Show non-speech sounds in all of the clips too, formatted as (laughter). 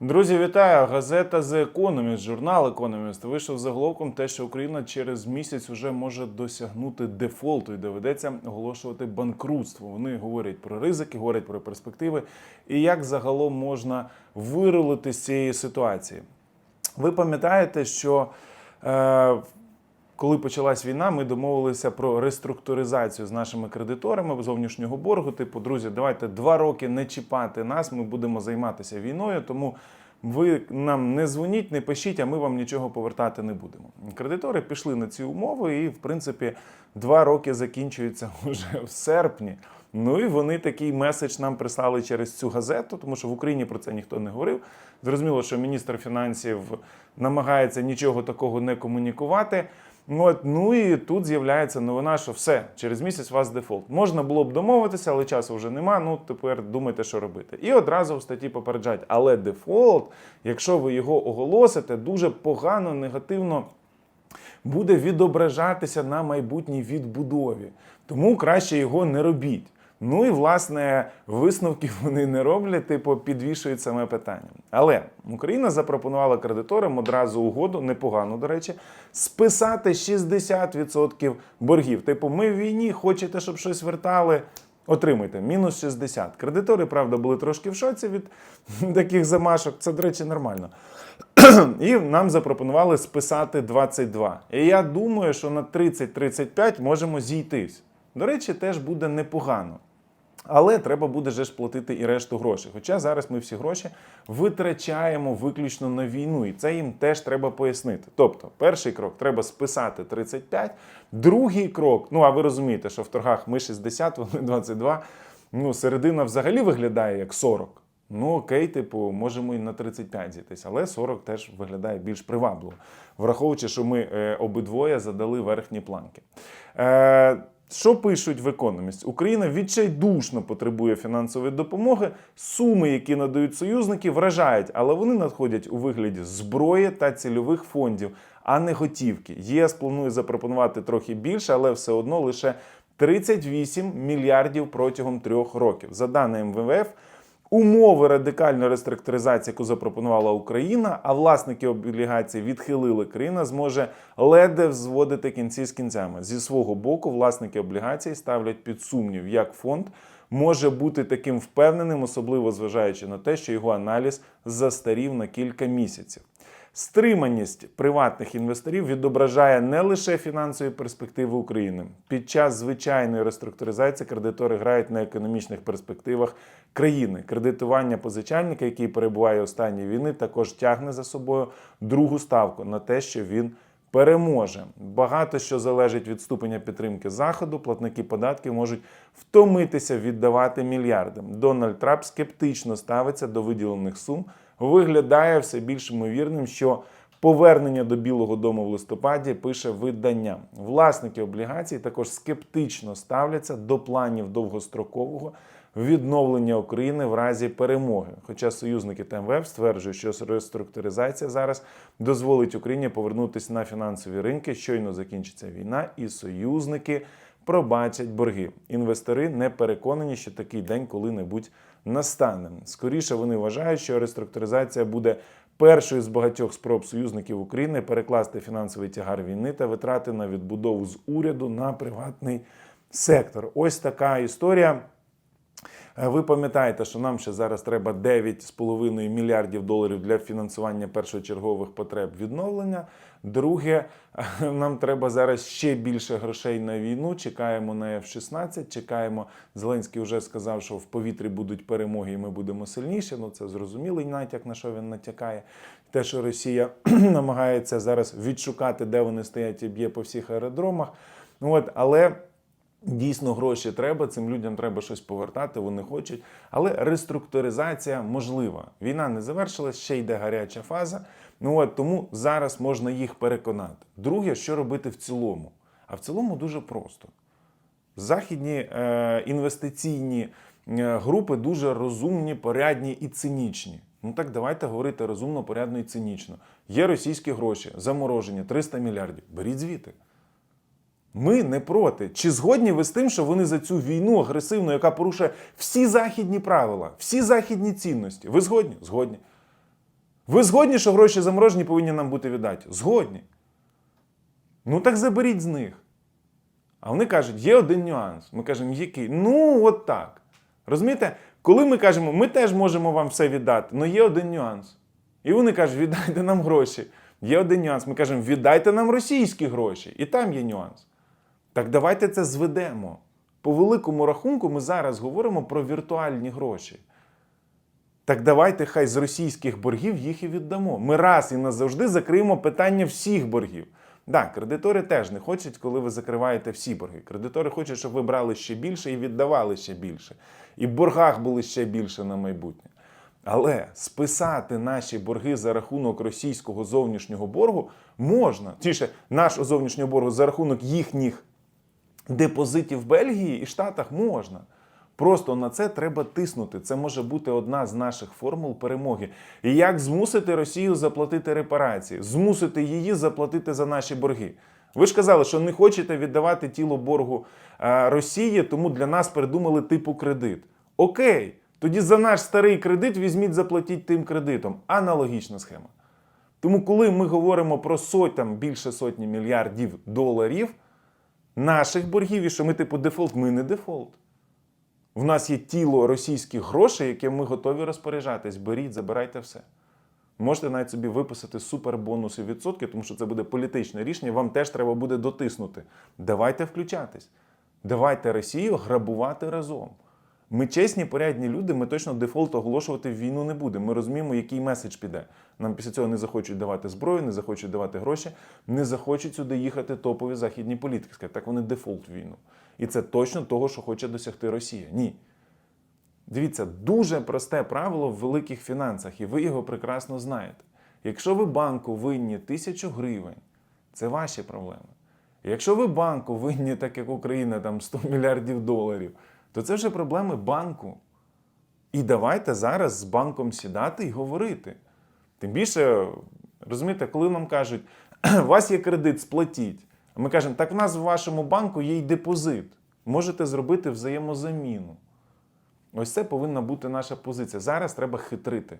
Друзі, вітаю! Газета The Economist, журнал Economist вийшов заголовком те, що Україна через місяць вже може досягнути дефолту і доведеться оголошувати банкрутство. Вони говорять про ризики, говорять про перспективи і як загалом можна вирулити з цієї ситуації. Ви пам'ятаєте, що е, коли почалась війна, ми домовилися про реструктуризацію з нашими кредиторами зовнішнього боргу. Типу, друзі, давайте два роки не чіпати нас. Ми будемо займатися війною, тому. Ви нам не дзвоніть, не пишіть, а ми вам нічого повертати не будемо. Кредитори пішли на ці умови, і в принципі два роки закінчуються (laughs) вже в серпні. Ну і вони такий меседж нам прислали через цю газету, тому що в Україні про це ніхто не говорив. Зрозуміло, що міністр фінансів намагається нічого такого не комунікувати. От, ну і тут з'являється новина, що все, через місяць у вас дефолт. Можна було б домовитися, але часу вже нема. Ну тепер думайте, що робити. І одразу в статті попереджають, але дефолт, якщо ви його оголосите, дуже погано, негативно буде відображатися на майбутній відбудові. Тому краще його не робіть. Ну і власне висновків (laughs) вони не роблять, типу підвішують саме питання. Але Україна запропонувала кредиторам одразу угоду, непогану, до речі, списати 60% боргів. Типу, ми в війні, хочете, щоб щось вертали. Отримуйте мінус 60. Кредитори, правда, були трошки в шоці від (laughs) таких замашок. Це, до речі, нормально. (clears throat) І нам запропонували списати 22. І я думаю, що на 30-35 можемо зійтись. До речі, теж буде непогано. Але треба буде ж платити і решту грошей. Хоча зараз ми всі гроші витрачаємо виключно на війну, і це їм теж треба пояснити. Тобто, перший крок треба списати 35, другий крок, ну а ви розумієте, що в торгах ми 60, (laughs) вони 22, ну середина взагалі виглядає як 40. Ну окей, типу, можемо і на 35 зійтись, але 40 теж виглядає більш привабливо, враховуючи, що ми е, обидвоє задали верхні планки. Е, що пишуть в Economist? Україна відчайдушно потребує фінансової допомоги. Суми, які надають союзники, вражають, але вони надходять у вигляді зброї та цільових фондів, а не готівки. ЄС планує запропонувати трохи більше, але все одно лише 38 мільярдів протягом трьох років. За даними МВФ, Умови радикальної реструктуризації, яку запропонувала Україна, а власники облігацій відхилили, країна зможе ледве зводити кінці з кінцями. Зі свого боку, власники облігацій ставлять під сумнів, як фонд може бути таким впевненим, особливо зважаючи на те, що його аналіз застарів на кілька місяців. Стриманість приватних інвесторів відображає не лише фінансові перспективи України. Під час звичайної реструктуризації кредитори грають на економічних перспективах країни. Кредитування позичальника, який перебуває у стані війни, також тягне за собою другу ставку на те, що він переможе. Багато що залежить від ступеня підтримки заходу. Платники податків можуть втомитися віддавати мільярди. Дональд Трамп скептично ставиться до виділених сум. Виглядає все більш ймовірним, що повернення до Білого Дому в листопаді пише видання. Власники облігацій також скептично ставляться до планів довгострокового відновлення України в разі перемоги. Хоча союзники та МВФ стверджують, що реструктуризація зараз дозволить Україні повернутися на фінансові ринки, щойно закінчиться війна, і союзники пробачать борги. Інвестори не переконані, що такий день коли-небудь настане. Скоріше вони вважають, що реструктуризація буде першою з багатьох спроб союзників України перекласти фінансовий тягар війни та витрати на відбудову з уряду на приватний сектор. Ось така історія. Е, Ви пам'ятаєте, що нам ще зараз треба 9,5 мільярдів доларів для фінансування першочергових потреб відновлення. Друге, нам треба зараз ще більше грошей на війну. Чекаємо на F-16, чекаємо. Зеленський вже сказав, що в повітрі будуть перемоги, і ми будемо сильніші. Ну це зрозумілий натяк, на що він натякає. Те, що Росія (clears throat) намагається зараз відшукати, де вони стоять і б'є по всіх аеродромах. Ну от, але. Дійсно, гроші треба, цим людям треба щось повертати, вони хочуть. Але реструктуризація можлива. Війна не завершилась, ще йде гаряча фаза. Ну от тому зараз можна їх переконати. Друге, що робити в цілому? А в цілому дуже просто. Західні е, інвестиційні е, групи дуже розумні, порядні і цинічні. Ну так давайте говорити розумно, порядно і цинічно. Є російські гроші, заморожені 300 мільярдів. Беріть звідти. Ми не проти. Чи згодні ви з тим, що вони за цю війну агресивну, яка порушує всі західні правила, всі західні цінності? Ви згодні? Згодні. Ви згодні, що гроші заморожені повинні нам бути віддаті? Згодні. Ну так заберіть з них. А вони кажуть, є один нюанс. Ми кажемо, який? Ну, от так. Розумієте, коли ми кажемо, ми теж можемо вам все віддати, але є один нюанс. І вони кажуть, віддайте нам гроші. Є один нюанс. Ми кажемо, віддайте нам російські гроші. І там є нюанс. Так давайте це зведемо. По великому рахунку ми зараз говоримо про віртуальні гроші. Так давайте хай з російських боргів їх і віддамо. Ми раз і назавжди закриємо питання всіх боргів. Так, кредитори теж не хочуть, коли ви закриваєте всі борги. Кредитори хочуть, щоб ви брали ще більше і віддавали ще більше. І в боргах були ще більше на майбутнє. Але списати наші борги за рахунок російського зовнішнього боргу можна. Тіше, нашого зовнішнього боргу за рахунок їхніх депозитів в Бельгії і Штатах можна. Просто на це треба тиснути. Це може бути одна з наших формул перемоги. І як змусити Росію заплатити репарації, змусити її заплатити за наші борги. Ви ж казали, що не хочете віддавати тіло боргу е, Росії, тому для нас придумали типу кредит. Окей, тоді за наш старий кредит візьміть, заплатіть тим кредитом. Аналогічна схема. Тому, коли ми говоримо про сотям більше сотні мільярдів доларів наших боргів, і що ми, типу, дефолт, ми не дефолт. В нас є тіло російських грошей, яким ми готові розпоряджатись. Беріть, забирайте все. Можете навіть собі виписати супербонуси відсотки, тому що це буде політичне рішення. Вам теж треба буде дотиснути. Давайте включатись. Давайте Росію грабувати разом. Ми чесні, порядні люди, ми точно дефолт оголошувати війну не будемо. Ми розуміємо, який меседж піде. Нам після цього не захочуть давати зброю, не захочуть давати гроші, не захочуть сюди їхати топові західні політики. Скажуть, так вони дефолт війну. І це точно того, що хоче досягти Росія. Ні. Дивіться, дуже просте правило в великих фінансах, і ви його прекрасно знаєте. Якщо ви банку винні тисячу гривень, це ваші проблеми. Якщо ви банку винні, так як Україна, там 100 мільярдів доларів, то це вже проблеми банку. І давайте зараз з банком сідати і говорити. Тим більше, розумієте, коли нам кажуть, у вас є кредит, сплатіть. А ми кажемо, так в нас в вашому банку є й депозит. Можете зробити взаємозаміну. Ось це повинна бути наша позиція. Зараз треба хитрити.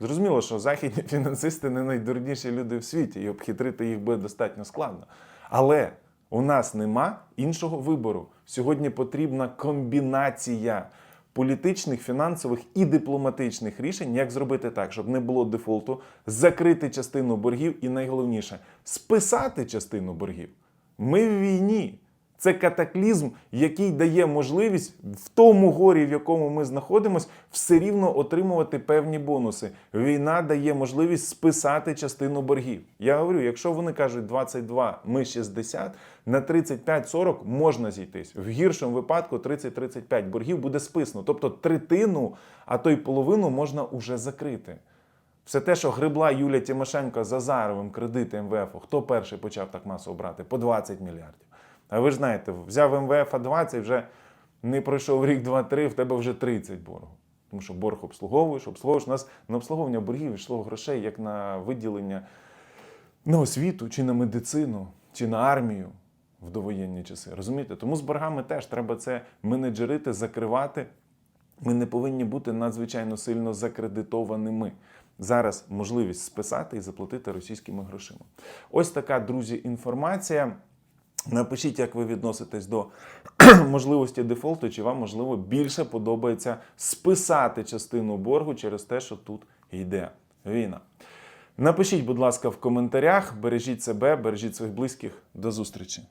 Зрозуміло, що західні (laughs) фінансисти не найдурніші люди в світі, і обхитрити їх буде достатньо складно. Але у нас нема іншого вибору. Сьогодні потрібна комбінація політичних, фінансових і дипломатичних рішень, як зробити так, щоб не було дефолту, закрити частину боргів і найголовніше списати частину боргів. Ми в війні. Це катаклізм, який дає можливість в тому горі, в якому ми знаходимося, все рівно отримувати певні бонуси. Війна дає можливість списати частину боргів. Я говорю, якщо вони кажуть 22, ми 60, на 35-40 можна зійтись. В гіршому випадку 30-35 боргів буде списано. Тобто третину, а то й половину можна уже закрити. Все те, що грибла Юлія Тимошенко з Азаровим кредити МВФ, хто перший почав так масово брати? По 20 мільярдів. А ви ж знаєте, взяв МВФ 20, вже не пройшов рік, два-три, в тебе вже 30 боргу. Тому що борг обслуговуєш, обслуговуєш. У нас на обслуговування боргів йшло грошей як на виділення на освіту, чи на медицину, чи на армію в довоєнні часи. Розумієте? Тому з боргами теж треба це менеджерити, закривати. Ми не повинні бути надзвичайно сильно закредитованими. Зараз можливість списати і заплатити російськими грошима. Ось така, друзі, інформація. Напишіть, як ви відноситесь до (clears throat) можливості дефолту, чи вам, можливо, більше подобається списати частину боргу через те, що тут йде війна. Напишіть, будь ласка, в коментарях, бережіть себе, бережіть своїх близьких. До зустрічі!